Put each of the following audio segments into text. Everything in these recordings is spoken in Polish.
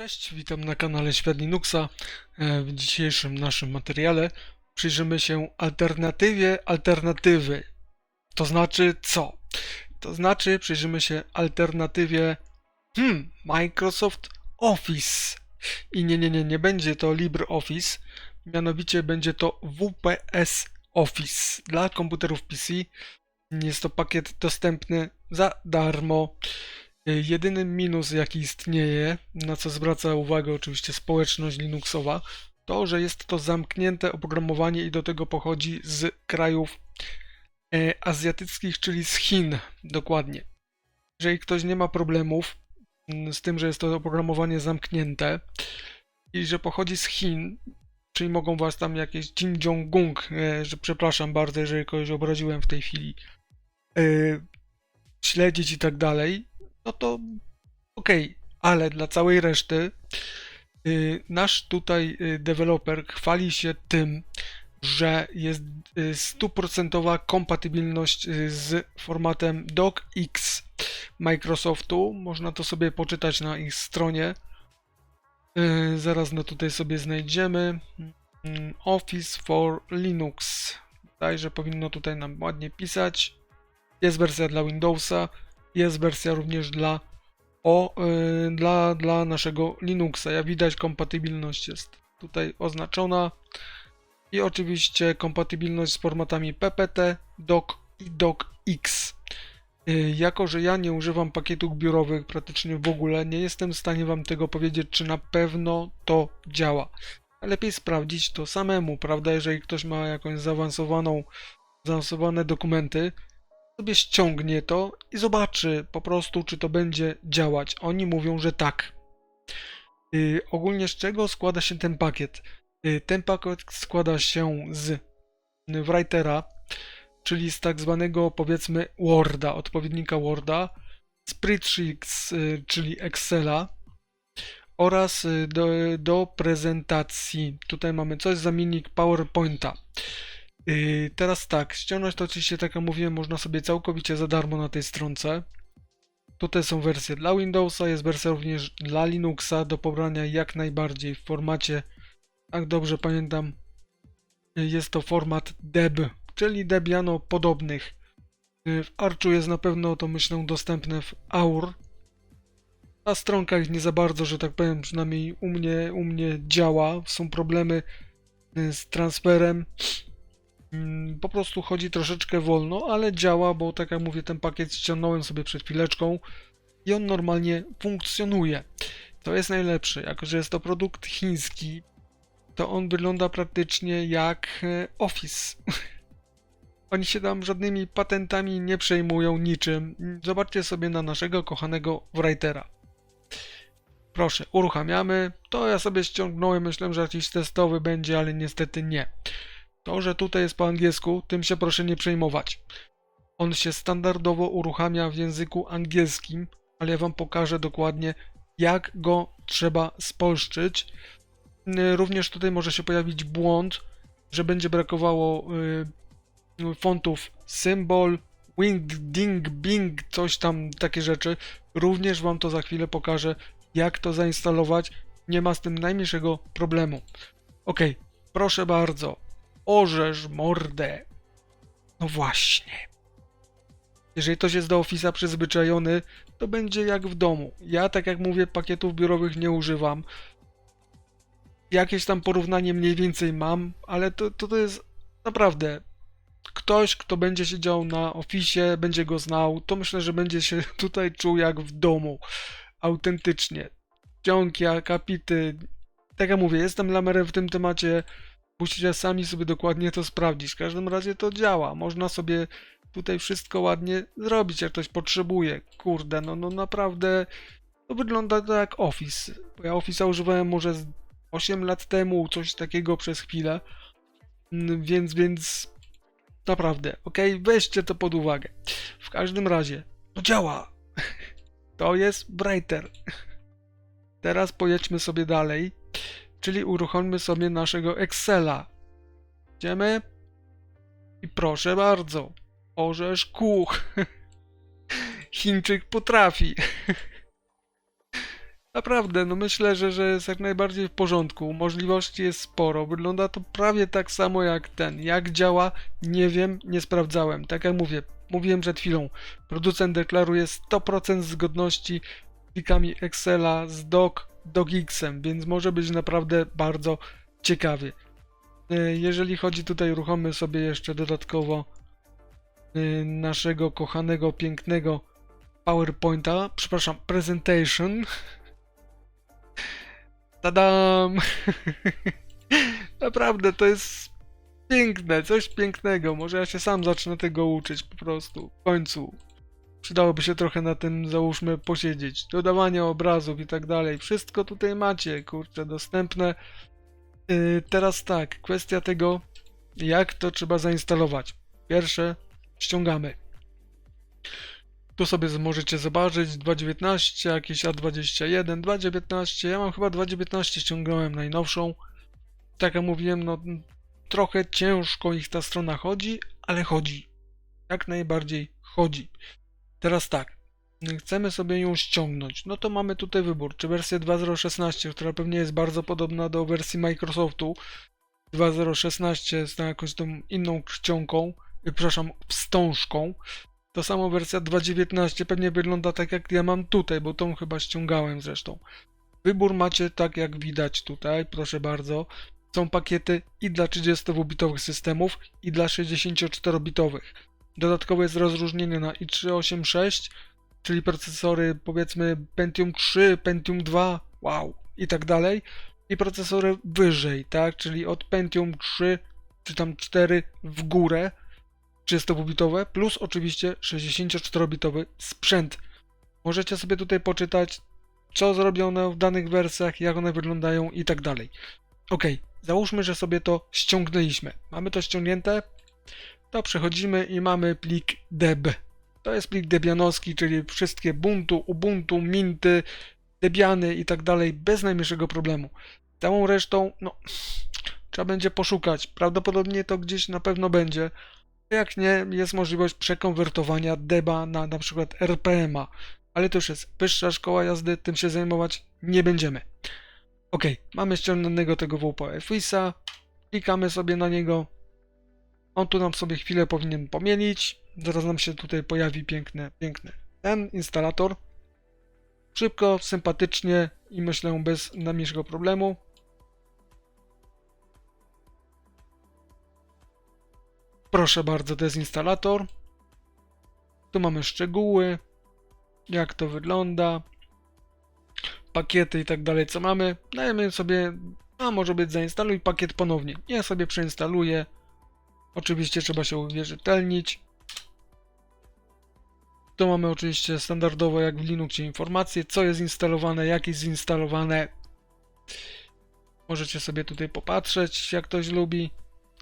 Cześć, witam na kanale Świat Linuxa. E, W dzisiejszym naszym materiale przyjrzymy się alternatywie alternatywy. To znaczy co? To znaczy przyjrzymy się alternatywie hmm, Microsoft Office. I nie, nie, nie, nie będzie to LibreOffice, mianowicie będzie to WPS Office dla komputerów PC. Jest to pakiet dostępny za darmo. Y, Jedyny minus, jaki istnieje, na co zwraca uwagę oczywiście społeczność Linuxowa, to, że jest to zamknięte oprogramowanie i do tego pochodzi z krajów e, azjatyckich, czyli z Chin dokładnie. Jeżeli ktoś nie ma problemów mm, z tym, że jest to oprogramowanie zamknięte i że pochodzi z Chin, czyli mogą was tam jakieś Kim Jong-gung, e, że przepraszam bardzo, jeżeli kogoś obraziłem w tej chwili, e, śledzić i tak dalej, no to okej, ale dla całej reszty y, nasz tutaj y, deweloper chwali się tym, że jest y, stuprocentowa kompatybilność z formatem DocX Microsoftu. Można to sobie poczytać na ich stronie. Zaraz no tutaj sobie znajdziemy. Mm, Office for Linux. Także powinno tutaj nam ładnie pisać. Jest wersja dla Windowsa jest wersja również dla, o, y, dla, dla naszego Linuxa. Jak widać, kompatybilność jest tutaj oznaczona. I oczywiście kompatybilność z formatami PPT, DOC i DOCX. Y, Jako, że ja nie używam pakietów biurowych praktycznie w ogóle, nie jestem w stanie Wam tego powiedzieć, czy na pewno to działa. Lepiej sprawdzić to samemu, prawda? Jeżeli ktoś ma jakąś zaawansowaną, zaawansowane dokumenty, sobie ściągnie to i zobaczy po prostu, czy to będzie działać. Oni mówią, że tak. Yy, ogólnie z czego składa się ten pakiet? Yy, ten pakiet składa się z Writera, czyli z tak zwanego powiedzmy Worda, odpowiednika Worda, Spreadsheets, yy, czyli Excela oraz yy, do, do prezentacji. Tutaj mamy coś zamiennik PowerPointa. Yy, teraz tak, ściągnąć to oczywiście, tak jak mówiłem, można sobie całkowicie za darmo na tej stronce. Tutaj są wersje dla Windowsa, jest wersja również dla Linuxa do pobrania jak najbardziej w formacie, jak dobrze pamiętam, yy, jest to format deb, czyli Debiano podobnych. Yy, W Archu jest na pewno to myślę dostępne w Aur. Na stronkach nie za bardzo, że tak powiem, przynajmniej u mnie, u mnie działa. Są problemy z transferem. Mm, Po prostu chodzi troszeczkę wolno, ale działa, bo tak jak mówię, ten pakiet ściągnąłem sobie przed chwileczką i on normalnie funkcjonuje. To jest najlepsze, jako że jest to produkt chiński, to on wygląda praktycznie jak e, Office. Oni się tam żadnymi patentami nie przejmują niczym. Zobaczcie sobie na naszego kochanego Writera. Proszę, uruchamiamy. To ja sobie ściągnąłem, myślałem, że jakiś testowy będzie, ale niestety nie. To, że tutaj jest po angielsku, tym się proszę nie przejmować. On się standardowo uruchamia w języku angielskim, ale ja Wam pokażę dokładnie, jak go trzeba spolszczyć. Yy, Również tutaj może się pojawić błąd, że będzie brakowało yy, fontów symbol, wing, ding, bing, coś tam, takie rzeczy. Również Wam to za chwilę pokażę, jak to zainstalować. Nie ma z tym najmniejszego problemu. Ok, proszę bardzo, orzesz mordę. No właśnie. Jeżeli ktoś jest do Office'a przyzwyczajony, to będzie jak w domu. Ja, tak jak mówię, pakietów biurowych nie używam. Jakieś tam porównanie mniej więcej mam, ale to, to, to jest naprawdę ktoś, kto będzie siedział na Office'ie, będzie go znał, to myślę, że będzie się tutaj czuł jak w domu. Autentycznie. Ciągi, akapity. Tak jak mówię, jestem lamerem w tym temacie. Musicie sami sobie dokładnie to sprawdzić. W każdym razie to działa. Można sobie tutaj wszystko ładnie zrobić, jak ktoś potrzebuje. Kurde, no, no naprawdę to wygląda to jak Office. Bo ja Office'a używałem może z 8 lat temu, coś takiego przez chwilę. Mm, Więc, więc naprawdę, ok? Weźcie to pod uwagę. W każdym razie, no działa. To jest Brighter. Teraz pojedźmy sobie dalej, czyli uruchommy sobie naszego Excela. Idziemy i proszę bardzo, orzesz kuch. Chińczyk potrafi. Naprawdę, no myślę, że, że jest jak najbardziej w porządku. Możliwości jest sporo. Wygląda to prawie tak samo jak ten. Jak działa, nie wiem, nie sprawdzałem. Tak jak mówię, mówiłem przed chwilą, producent deklaruje 100% zgodności z plikami Excela z doc docxem, więc może być naprawdę bardzo ciekawie. Jeżeli chodzi tutaj, uruchommy sobie jeszcze dodatkowo y, naszego kochanego, pięknego PowerPointa, przepraszam, presentation. Tadam! Naprawdę, to jest piękne, coś pięknego. Może ja się sam zacznę tego uczyć po prostu. W końcu. Przydałoby się trochę na tym, załóżmy, posiedzieć. Dodawanie obrazów i tak dalej. Wszystko tutaj macie, kurczę, dostępne. Yy, teraz tak, kwestia tego, jak to trzeba zainstalować. Pierwsze, ściągamy. Tu sobie możecie zobaczyć 2.19, jakieś A21, 2.19. Ja mam chyba 2.19 ściągnąłem najnowszą. Tak jak mówiłem, no trochę ciężko ich ta strona chodzi, ale chodzi. Jak najbardziej chodzi. Teraz tak. Chcemy sobie ją ściągnąć. No to mamy tutaj wybór, czy wersję 2.0.16, która pewnie jest bardzo podobna do wersji Microsoftu. 2.0.16 z jakąś tą inną czcionką, y, przepraszam, wstążką. To samo wersja 2.19 pewnie wygląda tak jak ja mam tutaj, bo tą chyba ściągałem zresztą. Wybór macie tak jak widać tutaj, proszę bardzo. Są pakiety i dla 32-bitowych systemów, i dla 64-bitowych. Dodatkowo jest rozróżnienie na i386, czyli procesory powiedzmy Pentium 3, Pentium 2, wow, i tak dalej. I procesory wyżej, tak, czyli od Pentium 3 czy tam 4 w górę 32-bitowe, plus oczywiście 64-bitowy sprzęt. Możecie sobie tutaj poczytać, co zrobiono w danych wersjach, jak one wyglądają i tak dalej. Ok, załóżmy, że sobie to ściągnęliśmy. Mamy to ściągnięte, to przechodzimy i mamy plik deb. To jest plik debianowski, czyli wszystkie Ubuntu, Ubuntu, Minty, Debiany i tak dalej, bez najmniejszego problemu. Całą resztą, no, trzeba będzie poszukać. Prawdopodobnie to gdzieś na pewno będzie. Jak nie, jest możliwość przekonwertowania deba na na przykład RPMa, ale to już jest wyższa szkoła jazdy, tym się zajmować nie będziemy. Ok, mamy ściągniętego tego WPFIS-a, klikamy sobie na niego. On tu nam sobie chwilę powinien pomielić. Zaraz nam się tutaj pojawi piękny, piękny ten instalator. Szybko, sympatycznie i myślę bez najmniejszego problemu. Proszę bardzo, to jest instalator. Tu mamy szczegóły, jak to wygląda, pakiety i tak dalej, co mamy. Dajemy sobie, a może być zainstaluj pakiet ponownie. Ja sobie przeinstaluję. Oczywiście trzeba się uwierzytelnić. Tu mamy oczywiście standardowo jak w Linuxie informacje, co jest instalowane, jak jest zinstalowane. Możecie sobie tutaj popatrzeć, jak ktoś lubi.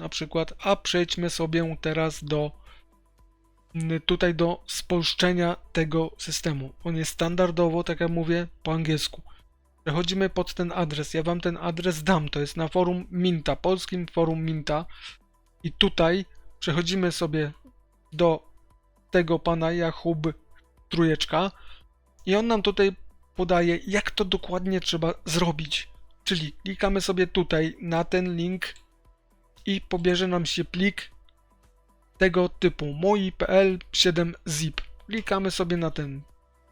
Na przykład, a przejdźmy sobie teraz do tutaj do spolszczenia tego systemu. On jest standardowo, tak jak mówię, po angielsku. Przechodzimy pod ten adres. Ja wam ten adres dam. To jest na forum Minta, polskim forum Minta. I tutaj przechodzimy sobie do tego pana Jakub Trójeczka i on nam tutaj podaje, jak to dokładnie trzeba zrobić. Czyli klikamy sobie tutaj na ten link i pobierze nam się plik tego typu moi.pl 7zip. Klikamy sobie na ten,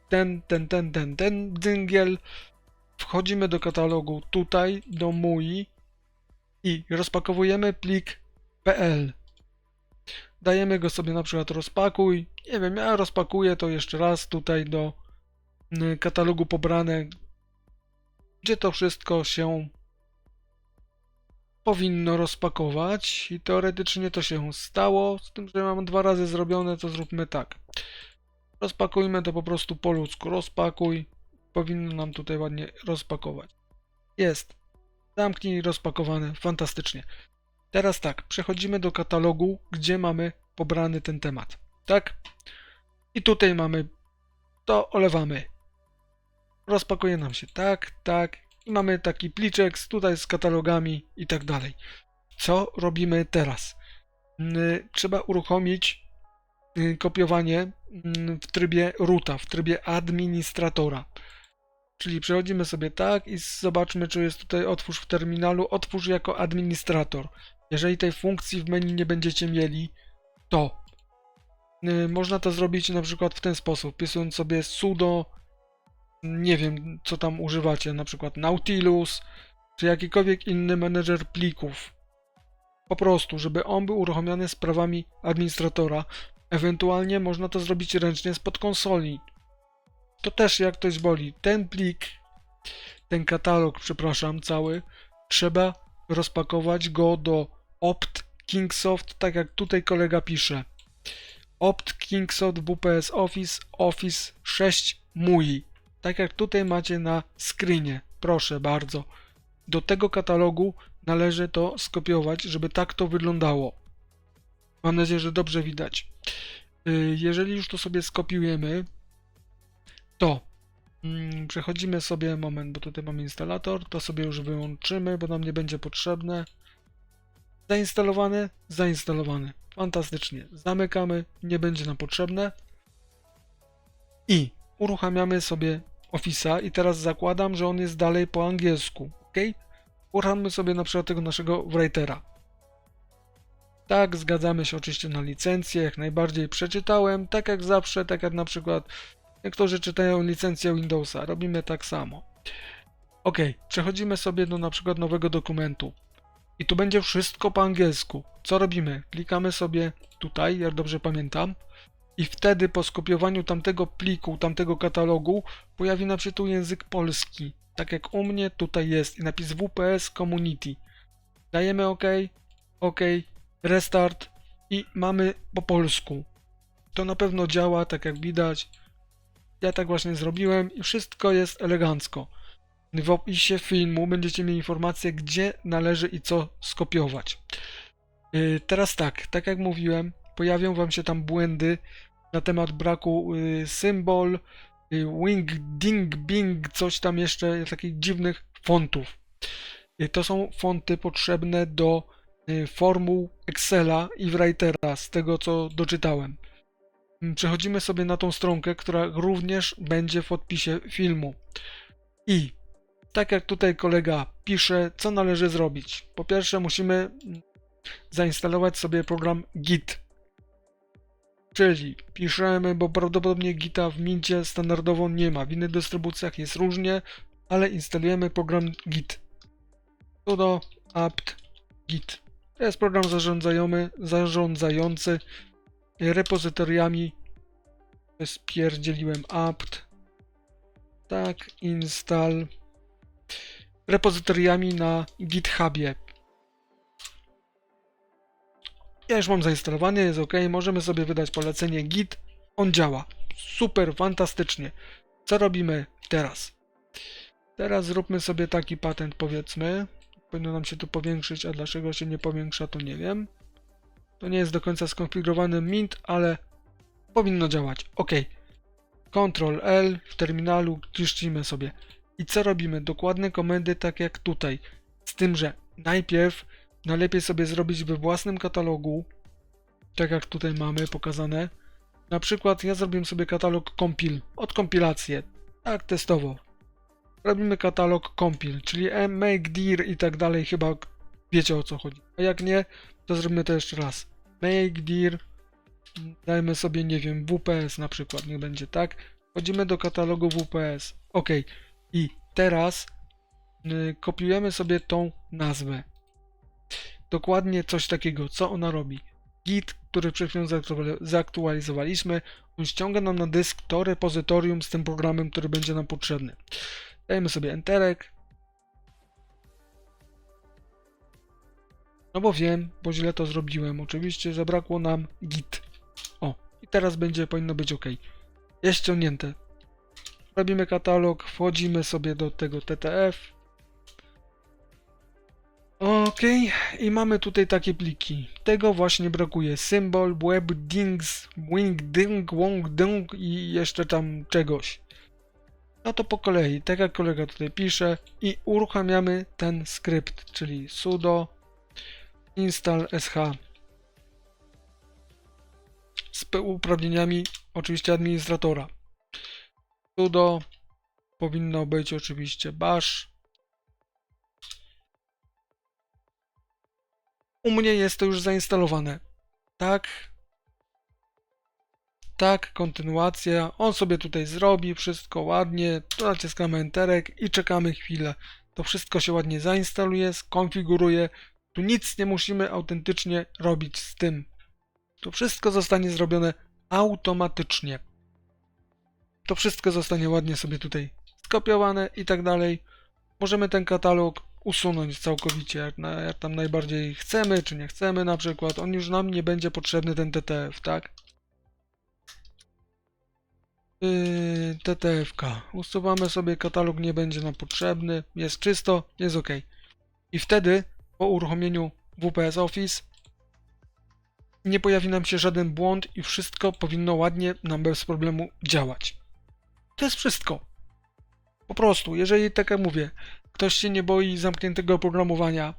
ten, ten, ten, ten, ten dyngiel. Wchodzimy do katalogu tutaj, do mój i rozpakowujemy plik PL. Dajemy go sobie na przykład rozpakuj. Nie wiem, ja rozpakuję to jeszcze raz tutaj do y, katalogu pobrane, gdzie to wszystko się powinno rozpakować i teoretycznie to się stało, z tym, że mam dwa razy zrobione, to zróbmy tak. Rozpakujmy to po prostu po ludzku. Rozpakuj. Powinno nam tutaj ładnie rozpakować. Jest. Zamknij rozpakowane. Fantastycznie. Teraz tak, przechodzimy do katalogu, gdzie mamy pobrany ten temat. Tak? I tutaj mamy to olewamy. Rozpakuje nam się tak, tak. I mamy taki pliczek tutaj z katalogami i tak dalej. Co robimy teraz? N- Trzeba uruchomić y, kopiowanie mm, w trybie roota, w trybie administratora. Czyli przechodzimy sobie tak i zobaczmy, czy jest tutaj otwórz w terminalu, otwórz jako administrator. Jeżeli tej funkcji w menu nie będziecie mieli, to y, można to zrobić na przykład w ten sposób, wpisując sobie sudo, nie wiem co tam używacie, na przykład Nautilus, czy jakikolwiek inny menedżer plików. Po prostu, żeby on był uruchomiony z prawami administratora. Ewentualnie można to zrobić ręcznie spod konsoli. To też jak ktoś boli. Ten plik, ten katalog, przepraszam, cały, trzeba rozpakować go do opt Kingsoft, tak jak tutaj kolega pisze. Opt Kingsoft WPS Office Office 6 MUI. Tak jak tutaj macie na screenie. Proszę bardzo. Do tego katalogu należy to skopiować, żeby tak to wyglądało. Mam nadzieję, że dobrze widać. Y, Jeżeli już to sobie skopiujemy, to przechodzimy sobie, moment, bo tutaj mamy instalator, to sobie już wyłączymy, bo nam nie będzie potrzebne. Zainstalowany, zainstalowany. Fantastycznie. Zamykamy, nie będzie nam potrzebne. I uruchamiamy sobie Office'a i teraz zakładam, że on jest dalej po angielsku, ok? Uruchamiamy sobie na przykład tego naszego writera. Tak, zgadzamy się oczywiście na licencję, jak najbardziej przeczytałem, tak jak zawsze, tak jak na przykład niektórzy czytają licencję Windowsa, robimy tak samo. Ok, przechodzimy sobie do na przykład nowego dokumentu. I tu będzie wszystko po angielsku. Co robimy? Klikamy sobie tutaj, jak dobrze pamiętam, i wtedy po skopiowaniu tamtego pliku, tamtego katalogu pojawi nam się tu język polski. Tak jak u mnie tutaj jest i napis WPS Community. Dajemy OK, OK, restart i mamy po polsku. To na pewno działa, tak jak widać. Ja tak właśnie zrobiłem i wszystko jest elegancko. W opisie filmu będziecie mieli informację, gdzie należy i co skopiować. Yy, teraz tak, tak jak mówiłem, pojawią Wam się tam błędy na temat braku yy, symbol, yy, wing, ding, bing, coś tam jeszcze, takich dziwnych fontów. To są fonty potrzebne do formuł Excela i Writera, z tego co doczytałem. Yy, Przechodzimy sobie na tą stronkę, która również będzie w odpisie filmu. I tak jak tutaj kolega pisze, co należy zrobić. Po pierwsze, musimy mm, zainstalować sobie program Git. Czyli piszemy, bo prawdopodobnie Gita w Mincie standardowo nie ma. W innych dystrybucjach jest różnie, ale instalujemy program Git. sudo apt git. To jest program zarządzający repozytoriami. Spierdzieliłem apt. Tak, install repozytoriami na GitHubie. Ja już mam zainstalowany, jest ok. Możemy sobie wydać polecenie git. On działa. Super, fantastycznie. Co robimy teraz? Teraz zróbmy sobie taki patent, powiedzmy. Powinno nam się tu powiększyć, a dlaczego się nie powiększa, to nie wiem. To nie jest do końca skonfigurowany Mint, ale powinno działać. Ok. Ctrl L w terminalu czyszczymy sobie. I co robimy? Dokładne komendy tak jak tutaj. Z tym, że najpierw najlepiej sobie zrobić we własnym katalogu, tak jak tutaj mamy pokazane. Na przykład ja zrobiłem sobie katalog compil, od kompilację, tak testowo. Robimy katalog compil, czyli make dir i tak dalej, chyba wiecie o co chodzi. A jak nie, to zrobimy to jeszcze raz. Make dir, dajmy sobie, nie wiem, WPS na przykład, niech będzie tak. Wchodzimy do katalogu WPS. OK. I teraz y, kopiujemy sobie tą nazwę. Dokładnie coś takiego, co ona robi. Git, który przed chwilą zaktualizowaliśmy, on ściąga nam na dysk to repozytorium z tym programem, który będzie nam potrzebny. Dajemy sobie enterek. No bo wiem, bo źle to zrobiłem. Oczywiście zabrakło nam git. O, i teraz będzie, powinno być ok. Jest ściągnięte. Robimy katalog, wchodzimy sobie do tego TTF. Ok, i mamy tutaj takie pliki. Tego właśnie brakuje. Symbol, web, dings, wing, ding, wong, ding i jeszcze tam czegoś. No to po kolei, tak jak kolega tutaj pisze i uruchamiamy ten skrypt, czyli sudo install sh z uprawnieniami oczywiście administratora sudo powinno być oczywiście bash. U mnie jest to już zainstalowane. Tak. Tak, kontynuacja. On sobie tutaj zrobi wszystko ładnie. Tu naciskamy enterek i czekamy chwilę. To wszystko się ładnie zainstaluje, skonfiguruje. Tu nic nie musimy autentycznie robić z tym. To wszystko zostanie zrobione automatycznie. To wszystko zostanie ładnie sobie tutaj skopiowane i tak dalej. Możemy ten katalog usunąć całkowicie, jak, na, jak tam najbardziej chcemy, czy nie chcemy na przykład. On już nam nie będzie potrzebny, ten TTF, tak? Yy, TTF-ka. Usuwamy sobie, katalog nie będzie nam potrzebny, jest czysto, jest ok. I wtedy po uruchomieniu WPS Office nie pojawi nam się żaden błąd i wszystko powinno ładnie nam bez problemu działać. To jest wszystko. Po prostu, jeżeli tak jak mówię, ktoś się nie boi zamkniętego oprogramowania,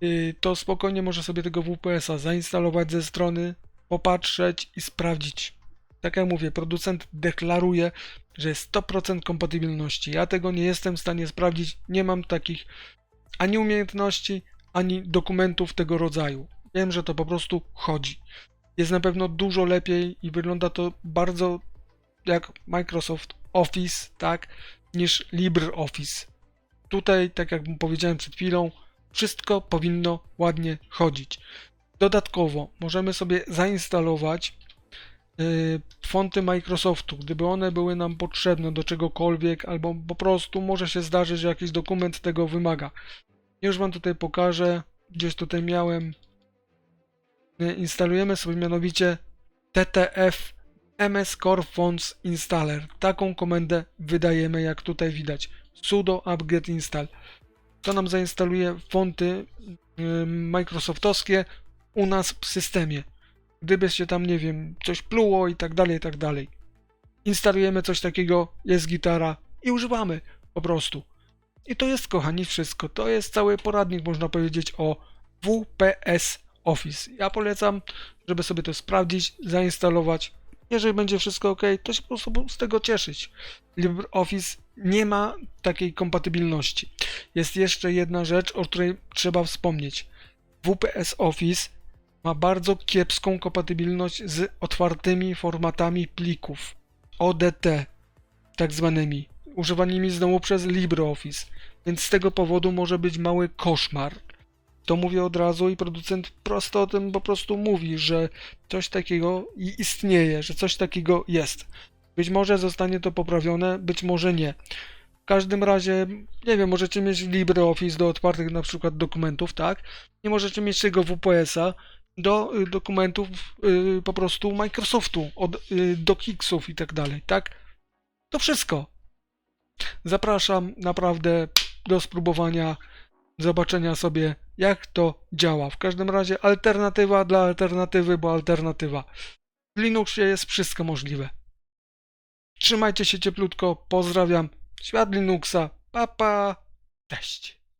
yy, to spokojnie może sobie tego WPS-a zainstalować ze strony, popatrzeć i sprawdzić. Tak jak mówię, producent deklaruje, że jest 100% kompatybilności. Ja tego nie jestem w stanie sprawdzić, nie mam takich ani umiejętności, ani dokumentów tego rodzaju. Wiem, że to po prostu chodzi. Jest na pewno dużo lepiej i wygląda to bardzo jak Microsoft Office, tak, niż LibreOffice. Tutaj, tak jak powiedziałem przed chwilą, wszystko powinno ładnie chodzić. Dodatkowo możemy sobie zainstalować fonty Microsoftu, gdyby one były nam potrzebne do czegokolwiek, albo po prostu może się zdarzyć, że jakiś dokument tego wymaga. Już Wam tutaj pokażę, gdzieś tutaj miałem. Instalujemy sobie mianowicie TTF MS Core Fonts Installer. Taką komendę wydajemy, jak tutaj widać. sudo apt-get install. To nam zainstaluje fonty yy, Microsoftowskie u nas w systemie. Gdyby się tam, nie wiem, coś pluło i tak dalej, i tak dalej. Instalujemy coś takiego, jest gitara i używamy po prostu. I to jest, kochani, wszystko. To jest cały poradnik, można powiedzieć, o WPS Office. Ja polecam, żeby sobie to sprawdzić, zainstalować. Jeżeli będzie wszystko ok, to się po prostu z tego cieszyć. LibreOffice nie ma takiej kompatybilności. Jest jeszcze jedna rzecz, o której trzeba wspomnieć. WPS Office ma bardzo kiepską kompatybilność z otwartymi formatami plików ODT, tak zwanymi, używanymi znowu przez LibreOffice, więc z tego powodu może być mały koszmar. To mówię od razu i producent prosto o tym po prostu mówi, że coś takiego istnieje, że coś takiego jest. Być może zostanie to poprawione, być może nie. W każdym razie, nie wiem, możecie mieć LibreOffice do otwartych na przykład dokumentów, tak? Nie możecie mieć tego WPS-a, do y, dokumentów y, po prostu Microsoftu, od y, DocXów i tak dalej, tak? To wszystko. Zapraszam naprawdę do spróbowania, zobaczenia sobie, jak to działa. W każdym razie alternatywa dla alternatywy, bo alternatywa. W Linuxie jest wszystko możliwe. Trzymajcie się cieplutko, pozdrawiam. Świat Linuxa, papa, pa. cześć.